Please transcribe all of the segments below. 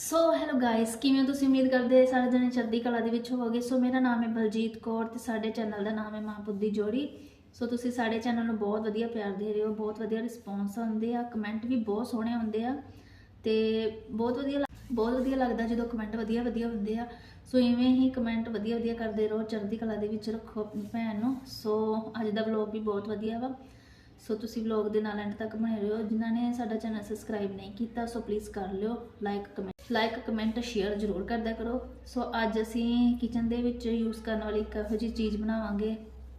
So hello guys ਕਿਵੇਂ ਤੁਸੀਂ? ਉਮੀਦ ਕਰਦੇ ਸਾਰੇ ਜਣੇ ਚੜ੍ਹਦੀ ਕਲਾ ਦੇ ਵਿੱਚ ਹੋਵੋਗੇ। ਸੋ ਮੇਰਾ ਨਾਮ ਹੈ ਬਲਜੀਤ ਕੌਰ ਤੇ ਸਾਡੇ ਚੈਨਲ ਦਾ ਨਾਮ ਹੈ ਮਾਂ ਬੁੱਧੀ ਜੋੜੀ। ਸੋ ਤੁਸੀਂ ਸਾਡੇ ਚੈਨਲ ਨੂੰ ਬਹੁਤ ਵਧੀਆ ਪਿਆਰ ਦੇ ਰਹੇ ਹੋ, ਬਹੁਤ ਵਧੀਆ ਰਿਸਪੌਂਸ ਆਉਂਦੇ ਆ ਕਮੈਂਟ ਵੀ ਬਹੁਤ ਸੋਹਣੇ ਆਉਂਦੇ ਆ ਤੇ ਬਹੁਤ ਵਧੀਆ ਲੱਗ- ਬਹੁਤ ਵਧੀਆ ਲੱਗਦਾ ਜਦੋਂ ਕਮੈਂਟ ਵਧੀਆ ਵਧੀਆ ਹੁੰਦੇ ਆ। ਸੋ ਇਵੇਂ ਹੀ ਕਮੈਂਟ ਵਧੀਆ ਵਧੀਆ ਕਰਦੇ ਰਹੋ, ਚੜ੍ਹਦੀ ਕਲਾ ਦੇ ਵਿੱਚ ਰੱਖੋ ਆਪਣੀ ਭੈਣ ਨੂੰ। ਸੋ ਅੱਜ ਦਾ ਵਲੌਗ ਵੀ ਬਹੁਤ ਵਧੀਆ ਵਾ। ਸੋ ਤੁਸੀਂ ਵਲੌਗ ਦੇ ਨਾਲ ਐਂਡ ਤੱਕ ਬਣੇ ਰਹੋ। ਜਿਨ੍ਹਾਂ ਨੇ ਸਾਡਾ ਚੈਨਲ ਸਬਸਕ੍ਰਾਈਬ ਨਹੀਂ ਕੀਤਾ ਸੋ ਪਲੀਜ਼ ਕਰ ਲਿਓ like comment like comment share ਜ਼ਰੂਰ ਕਰਦਿਆ ਕਰੋ। ਸੋ ਅੱਜ ਅਸੀਂ ਕਿਚਨ ਦੇ ਵਿੱਚ ਯੂਜ਼ ਕਰਨ ਵਾਲੀ ਇੱਕ ਇਹੋ ਜਿਹੀ ਚੀਜ਼ ਬਣਾਵਾਂਗੇ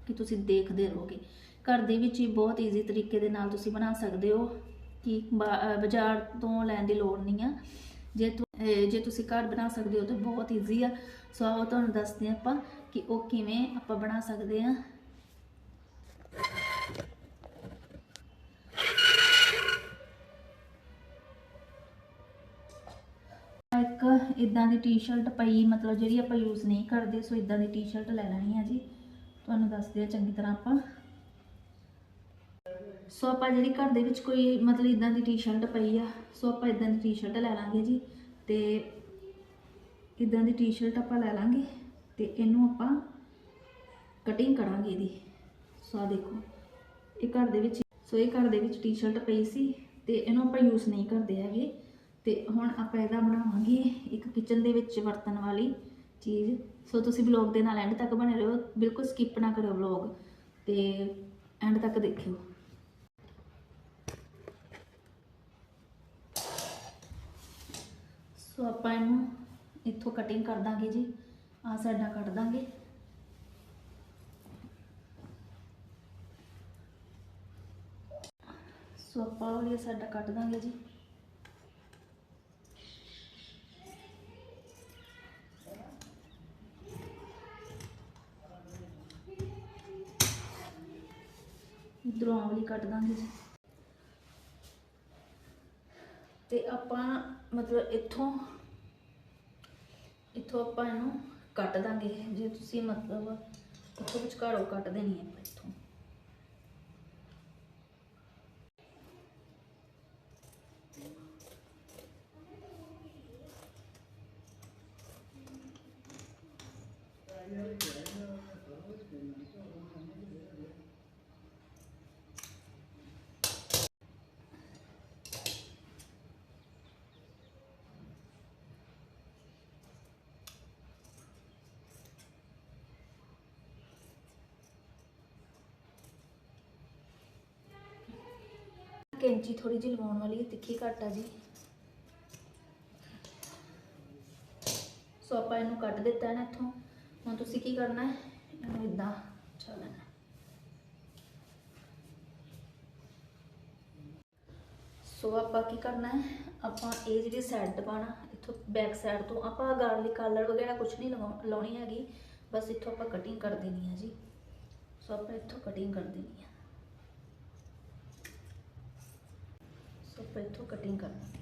ਕਿ ਤੁਸੀਂ ਦੇਖਦੇ ਰਹੋਗੇ। ਘਰ ਦੇ ਵਿੱਚ ਹੀ ਬਹੁਤ ਈਜ਼ੀ ਤਰੀਕੇ ਦੇ ਨਾਲ ਤੁਸੀਂ ਬਣਾ ਸਕਦੇ ਹੋ ਕਿ ਬਾਜ਼ਾਰ ਤੋਂ ਲੈਣ ਦੀ ਲੋੜ ਨਹੀਂ ਆ। ਜੇ ਤੁ- ਜੇ ਤੁਸੀਂ ਘਰ ਬਣਾ ਸਕਦੇ ਹੋ ਤਾਂ ਬਹੁਤ ਈਜ਼ੀ ਆ। ਸੋ ਆਓ ਤੁਹਾਨੂੰ ਦੱਸਦੇ ਹਾਂ ਆਪਾਂ ਕਿ ਉਹ ਕਿਵੇਂ ਆਪਾਂ ਬਣਾ ਸਕਦੇ ਆ ਇੱਕ ਇਦਾਂ ਦੀ ਟੀ-ਸ਼ਰਟ ਪਈ, ਮਤਲਬ ਜਿਹੜੀ ਆਪਾਂ ਯੂਜ਼ ਨਹੀਂ ਕਰਦੇ, ਸੋ ਇਦਾਂ ਦੀ ਟੀ-ਸ਼ਰਟ ਲੈ ਲੈਣੀ ਆ ਜੀ। ਤੁਹਾਨੂੰ ਦੱਸਦੇ ਆ ਚੰਗੀ ਤਰ੍ਹਾਂ ਆਪਾਂ। ਸੋ ਆਪਾਂ ਜਿਹੜੀ ਘਰ ਦੇ ਵਿੱਚ ਕੋਈ ਮਤਲਬ ਇਦਾਂ ਦੀ ਟੀ-ਸ਼ਰਟ ਪਈ ਆ, ਸੋ ਆਪਾਂ ਇਦਾਂ ਦੀ ਟੀ-ਸ਼ਰਟ ਲੈ ਲਾਂਗੇ ਜੀ। ਤੇ ਇਦਾਂ ਦੀ ਟੀ-ਸ਼ਰਟ ਆਪਾਂ ਲੈ ਲਾਂਗੇ ਤੇ ਇਹਨੂੰ ਆਪਾਂ ਕਟਿੰਗ ਕਰਾਂਗੇ ਇਹਦੀ। ਸੋ ਆ ਦੇਖੋ, ਇਹ ਘਰ ਦੇ ਵਿੱਚ, ਸੋ ਇਹ ਘਰ ਦੇ ਵਿੱਚ ਟੀ-ਸ਼ਰਟ ਪਈ ਸੀ ਤੇ ਇਹਨੂੰ ਆਪਾਂ ਯੂਜ਼ ਨਹੀਂ ਕਰਦੇ ਹੈਗੇ। ਤੇ ਹੁਣ ਆਪਾਂ ਇਹਦਾ ਬਣਾਵਾਂਗੇ ਇੱਕ ਕਿਚਨ ਦੇ ਵਿੱਚ ਵਰਤਣ ਵਾਲੀ ਚੀਜ਼। ਸੋ ਤੁਸੀਂ ਵਲੌਗ ਦੇ ਨਾਲ ਐਂਡ ਤੱਕ ਬਣੇ ਰਹੋ। ਬਿਲਕੁਲ ਸਕਿਪ ਨਾ ਕਰਿਓ ਵਲੌਗ ਤੇ ਐਂਡ ਤੱਕ ਦੇਖਿਓ। ਸੋ ਆਪਾਂ ਇਹਨੂੰ ਇੱਥੋਂ ਕਟਿੰਗ ਕਰ ਦਾਂਗੇ ਜੀ। ਆ ਸਾਡਾ ਕੱਟ ਦਾਂਗੇ। ਸੋ ਆਪਾਂ ਉਹ ਸਾਡਾ ਕੱਟ ਦਾਂਗੇ ਜੀ। ਇਧਰੋਂ ਆਹ ਕੱਟ ਦਾਂਗੇ ਜੀ। ਤੇ ਆਪਾਂ ਮਤਲਬ ਇੱਥੋਂ ਇੱਥੋਂ ਆਪਾਂ ਇਹਨੂੰ ਕੱਟ ਦਾਂਗੇ। ਜੇ ਤੁਸੀਂ ਮਤਲਬ ਇੱਥੋਂ ਵਿਚਕਾਰੋਂ ਕੱਟ ਦੇਣੀ ਹੈ ਆਪਾਂ ਇੱਥੋਂ। ਕੈਂਚੀ ਥੋੜੀ ਜਿਹੀ ਲਵਾਉਣ ਵਾਲੀ ਹੈ, ਤਿੱਖੀ ਘੱਟ ਆ ਜੀ। ਸੋ ਆਪਾਂ ਇਹਨੂੰ ਕੱਟ ਦਿੱਤਾ ਹੈ ਨਾ ਇੱਥੋਂ। ਹੁਣ ਤੁਸੀਂ ਕੀ ਕਰਨਾ ਹੈ? ਇਹਨੂੰ ਇਦਾਂ ਚੱਲਣਾ ਸੋ ਆਪਾਂ ਕੀ ਕਰਨਾ ਹੈ? ਆਪਾਂ ਇਹ ਜਿਹੜੀ ਸਾਈਡ ਪਾਣਾ ਇੱਥੋਂ ਬੈਕ ਸਾਈਡ ਤੋਂ ਆਪਾਂ ਗਾਰਲਿਕ ਕਾਲਰ ਵਗੈਰਾ ਕੁਝ ਨਹੀਂ ਲਗਾਉ- ਲਾਉਣੀ ਹੈਗੀ। ਬਸ ਇੱਥੋਂ ਆਪਾਂ ਕਟਿੰਗ ਕਰ ਦੇਣੀ ਹੈ ਜੀ। ਸੋ ਆਪਾਂ ਇੱਥੋਂ ਕਟਿੰਗ ਕਰ ਦੇਣੀ ਹੈ। ਸੋ ਆਪਾਂ ਇੱਥੋਂ ਕਟਿੰਗ ਕਰਨੀ ਹੈ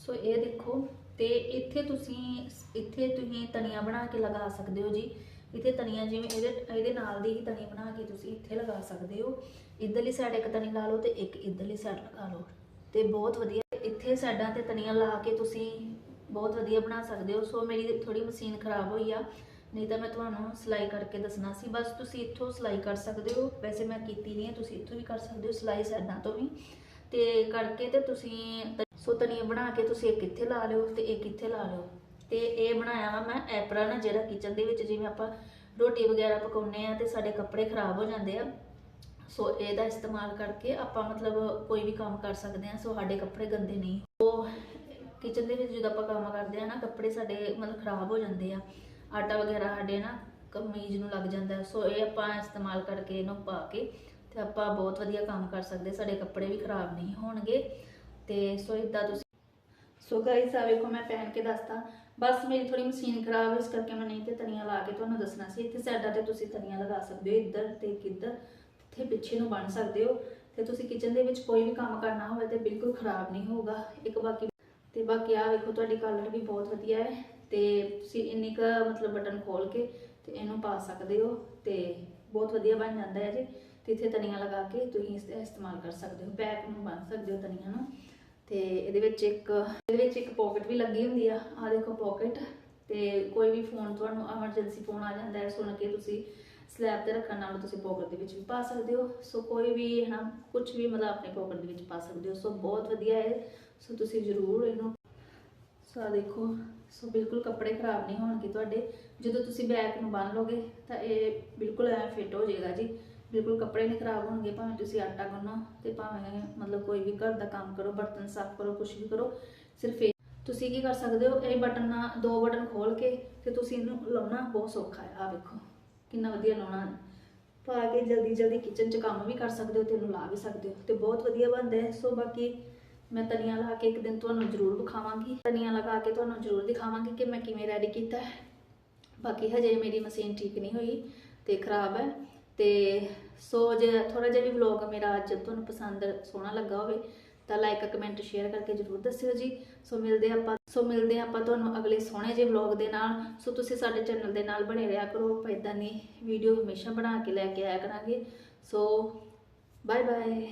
ਸੋ ਇਹ ਦੇਖੋ, ਤੇ ਇੱਥੇ ਤੁਸੀਂ ਇੱਥੇ ਤੁਸੀਂ ਤਣੀਆਂ ਬਣਾ ਕੇ ਲਗਾ ਸਕਦੇ ਹੋ ਜੀ। ਇੱਥੇ ਤਣੀਆਂ ਜਿਵੇਂ ਇਹਦੇ ਇਹਦੇ ਨਾਲ ਦੀ ਹੀ ਤਣੀ ਬਣਾ ਕੇ ਤੁਸੀਂ ਇੱਥੇ ਲਗਾ ਸਕਦੇ ਹੋ। ਇੱਧਰਲੀ ਸਾਈਡ ਇੱਕ ਤਣੀ ਲਾ ਲਓ ਤੇ ਇੱਕ ਇੱਧਰਲੀ ਸਾਈਡ ਲਗਾ ਲਓ। ਤੇ ਬਹੁਤ ਵਧੀਆ ਇੱਥੇ ਸਾਈਡਾਂ ਤੇ ਤਣੀਆਂ ਲਾ ਕੇ ਤੁਸੀਂ ਬਹੁਤ ਵਧੀਆ ਬਣਾ ਸਕਦੇ ਹੋ। ਸੋ ਮੇਰੀ ਥੋੜੀ ਮਸ਼ੀਨ ਖਰਾਬ ਹੋਈ ਆ, ਨਹੀਂ ਤਾਂ ਮੈਂ ਤੁਹਾਨੂੰ ਸਿਲਾਈ ਕਰਕੇ ਦੱਸਣਾ ਸੀ। ਬਸ ਤੁਸੀਂ ਇੱਥੋਂ ਸਿਲਾਈ ਕਰ ਸਕਦੇ ਹੋ। ਵੈਸੇ ਮੈਂ ਕੀਤੀ ਨਹੀਂ ਹੈ, ਤੁਸੀਂ ਇੱਥੋਂ ਵੀ ਕਰ ਸਕਦੇ ਹੋ ਸਿਲਾਈ ਸਾਈਡਾਂ ਤੋਂ ਵੀ। ਤੇ ਕਰਕੇ ਤੇ ਤੁਸੀਂ ਸੋ ਤਣੀਆਂ ਬਣਾ ਕੇ ਤੁਸੀਂ ਇੱਕ ਇੱਥੇ ਲਾ ਲਿਓ ਤੇ ਇੱਕ ਇੱਥੇ ਲਾ ਲਿਓ। ਤੇ ਇਹ ਬਣਾਇਆ ਵਾ ਮੈਂ ਐਪਰਨ ਜਿਹੜਾ ਕਿਚਨ ਦੇ ਵਿੱਚ ਜਿਵੇਂ ਆਪਾਂ ਰੋਟੀ ਵਗੈਰਾ ਪਕਾਉਂਦੇ ਆ ਤੇ ਸਾਡੇ ਕੱਪੜੇ ਖਰਾਬ ਹੋ ਜਾਂਦੇ ਆ। ਸੋ ਇਹਦਾ ਇਸਤੇਮਾਲ ਕਰਕੇ ਆਪਾਂ ਮਤਲਬ ਕੋਈ ਵੀ ਕੰਮ ਕਰ ਸਕਦੇ ਹਾਂ, ਸੋ ਸਾਡੇ ਕੱਪੜੇ ਗੰਦੇ ਨਹੀਂ। ਉਹ ਕਿਚਨ ਦੇ ਵਿੱਚ ਜਦੋਂ ਆਪਾਂ ਕੰਮ ਕਰਦੇ ਆ ਨਾ, ਕੱਪੜੇ ਸਾਡੇ ਮਤਲਬ ਖਰਾਬ ਹੋ ਜਾਂਦੇ ਆ। ਆਟਾ ਵਗੈਰਾ ਸਾਡੇ ਨਾ ਕਮੀਜ਼ ਨੂੰ ਲੱਗ ਜਾਂਦਾ, ਸੋ ਇਹ ਆਪਾਂ ਇਸਤੇਮਾਲ ਕਰਕੇ ਇਹਨੂੰ ਪਾ ਕੇ ਤੇ ਆਪਾਂ ਬਹੁਤ ਵਧੀਆ ਕੰਮ ਕਰ ਸਕਦੇ ਸਾਡੇ ਕੱਪੜੇ ਵੀ ਖਰਾਬ ਨਹੀਂ ਹੋਣਗੇ ਤੇ ਸੋ ਇਦਾਂ ਤੁਸੀਂ ਸੋ ਗਾਇਸ ਆ ਵੇਖੋ ਮੈਂ ਪਹਿਨ ਕੇ ਦੱਸਤਾ। ਬਸ ਮੇਰੀ ਥੋੜੀ ਮਸ਼ੀਨ ਖਰਾਬ ਇਸ ਕਰਕੇ ਮੈਂ ਨਹੀਂ ਤੇ ਤਣੀਆਂ ਲਾ ਕੇ ਤੁਹਾਨੂੰ ਦੱਸਣਾ ਸੀ। ਇੱਥੇ ਸਾਈਡਾਂ ਤੇ ਤੁਸੀਂ ਤਣੀਆਂ ਲਗਾ ਸਕਦੇ ਹੋ, ਇੱਧਰ ਤੇ ਕਿੱਧਰ। ਇੱਥੇ ਪਿੱਛੇ ਨੂੰ ਬਣ ਸਕਦੇ ਹੋ, ਤੇ ਤੁਸੀਂ ਕਿਚਨ ਦੇ ਵਿੱਚ ਕੋਈ ਵੀ ਕੰਮ ਕਰਨਾ ਹੋਵੇ ਤੇ ਬਿਲਕੁਲ ਖਰਾਬ ਨਹੀਂ ਹੋਊਗਾ। ਇੱਕ ਬਾਕੀ ਤੇ ਬਾਕੀ ਆ ਵੇਖੋ, ਤੁਹਾਡੀ ਕਲਰ ਵੀ ਬਹੁਤ ਵਧੀਆ ਹੈ, ਤੇ ਤੁਸੀਂ ਇੰਨੀ ਕੁ ਮਤਲਬ ਬਟਨ ਖੋਲ ਕੇ ਤੇ ਇਹਨੂੰ ਪਾ ਸਕਦੇ ਹੋ, ਤੇ ਬਹੁਤ ਵਧੀਆ ਬਣ ਜਾਂਦਾ ਹੈ ਜੀ। ਤੇ ਇੱਥੇ ਤਣੀਆਂ ਲਗਾ ਕੇ ਤੁਸੀਂ ਇਸ ਦਾ ਇਸਤੇਮਾਲ ਕਰ ਸਕਦੇ ਹੋ ਬੈਕ ਨੂੰ ਬੰਨ ਸਕਦੇ ਹੋ ਤਣੀਆਂ ਨੂੰ। ਤੇ ਇਹਦੇ ਵਿੱਚ ਇੱਕ ਇਹਦੇ ਵਿੱਚ ਇੱਕ ਪਾਕਟ ਵੀ ਲੱਗੀ ਹੁੰਦੀ ਆ ਆ ਦੇਖੋ ਪਾਕਟ ਤੇ ਕੋਈ ਵੀ ਫੋਨ ਤੁਹਾਨੂੰ ਐਮਰਜੈਂਸੀ ਫੋਨ ਆ ਜਾਂਦਾ ਹੈ, ਸੁਣ ਕੇ ਤੁਸੀਂ ਸਲੈਬ ਤੇ ਰੱਖਣ ਨਾਲ ਤੁਸੀਂ ਪਾਕਟ ਦੇ ਵਿੱਚ ਵੀ ਪਾ ਸਕਦੇ ਹੋ। ਸੋ ਕੋਈ ਵੀ ਹੈ ਨਾ ਕੁਝ ਵੀ ਮਤਲਬ ਆਪਣੇ ਪਾਕਟ ਦੇ ਵਿੱਚ ਪਾ ਸਕਦੇ ਹੋ। ਸੋ ਬਹੁਤ ਵਧੀਆ ਹੈ। ਸੋ ਤੁਸੀਂ ਜ਼ਰੂਰ ਇਹਨੂੰ, ਸੋ ਆਹ ਦੇਖੋ, ਸੋ ਬਿਲਕੁਲ ਕੱਪੜੇ ਖਰਾਬ ਨਹੀਂ ਹੋਣਗੇ ਤੁਹਾਡੇ। ਜਦੋਂ ਤੁਸੀਂ ਬੈਗ ਨੂੰ ਬੰਨ ਲੋਗੇ ਤਾਂ ਇਹ ਬਿਲਕੁਲ ਐ ਫਿੱਟ ਹੋ ਜਾਏਗਾ ਜੀ। ਬਿਲਕੁਲ ਕੱਪੜੇ ਨਹੀਂ ਖਰਾਬ ਹੋਣਗੇ, ਭਾਵੇਂ ਤੁਸੀਂ ਆਟਾ ਗੁੰਨੋ ਤੇ ਭਾਵੇਂ ਮਤਲਬ ਕੋਈ ਵੀ ਘਰ ਦਾ ਕੰਮ ਕਰੋ, ਬਰਤਨ ਸਾਫ਼ ਕਰੋ ਕੁਝ ਵੀ ਕਰੋ, ਸਿਰਫ ਇਹ ਤੁਸੀਂ ਕੀ ਕਰ ਸਕਦੇ ਹੋ, ਇਹ ਬਟਨ ਨਾਲ ਦੋ ਬਟਨ ਖੋਲ ਕੇ ਤੇ ਤੁਸੀਂ ਇਹਨੂੰ ਲਾਉਣਾ ਬਹੁਤ ਸੌਖਾ ਹੈ। ਆ ਵੇਖੋ। ਕਿੰਨਾ ਵਧੀਆ ਲਾਉਣਾ। ਪਾ ਕੇ ਜਲਦੀ ਜਲਦੀ ਕਿਚਨ 'ਚ ਕੰਮ ਵੀ ਕਰ ਸਕਦੇ ਹੋ ਤੇ ਇਹਨੂੰ ਲਾ ਵੀ ਸਕਦੇ ਹੋ। ਤੇ ਬਹੁਤ ਵਧੀਆ ਬਣਦਾ ਹੈ। ਸੋ ਬਾਕੀ ਮੈਂ ਤਲੀਆਂ ਲਾ ਕੇ ਇੱਕ ਦਿਨ ਤੁਹਾਨੂੰ ਜ਼ਰੂਰ ਵਿਖਾਵਾਂਗੀ। ਤਲੀਆਂ ਲਗਾ ਕੇ ਤੁਹਾਨੂੰ ਜ਼ਰੂਰ ਦਿਖਾਵਾਂਗੀ ਕਿ ਮੈਂ ਕਿਵੇਂ ਰੈਡੀ ਕੀਤਾ ਹੈ। ਬਾਕੀ ਹਜੇ ਮੇਰੀ ਮਸ਼ੀਨ ਠੀਕ ਨਹੀਂ ਹੋਈ ਤੇ ਖਰਾਬ ਹੈ। ਤੇ ਸੋ ਜੇ ਥੋੜਾ ਜਿਹਾ ਵੀ ਵਲੌਗ ਮੇਰਾ ਅੱਜ ਤੁਹਾਨੂੰ ਪਸੰਦ ਸੋਹਣਾ ਲੱਗਾ ਹੋਵੇ ਤਾਂ ਲਾਈਕ ਕਮੈਂਟ ਸ਼ੇਅਰ ਕਰਕੇ ਜਰੂਰ ਦੱਸਿਓ ਜੀ। ਸੋ ਮਿਲਦੇ ਆਪਾਂ ਸੋ ਮਿਲਦੇ ਆਪਾਂ ਤੁਹਾਨੂੰ ਅਗਲੇ ਸੋਹਣੇ ਜਿਹੇ ਵਲੌਗ ਦੇ ਨਾਲ। ਸੋ ਤੁਸੀਂ ਸਾਡੇ ਚੈਨਲ ਦੇ ਨਾਲ ਬਣੇ ਰਿਹਾ ਕਰੋ। ਆਪਾਂ ਏਦਾਂ ਦੀ ਵੀਡੀਓ ਹਮੇਸ਼ਾ ਬਣਾ ਕੇ ਲੈ ਕੇ ਆਇਆ ਕਰਾਂਗੇ। So bye bye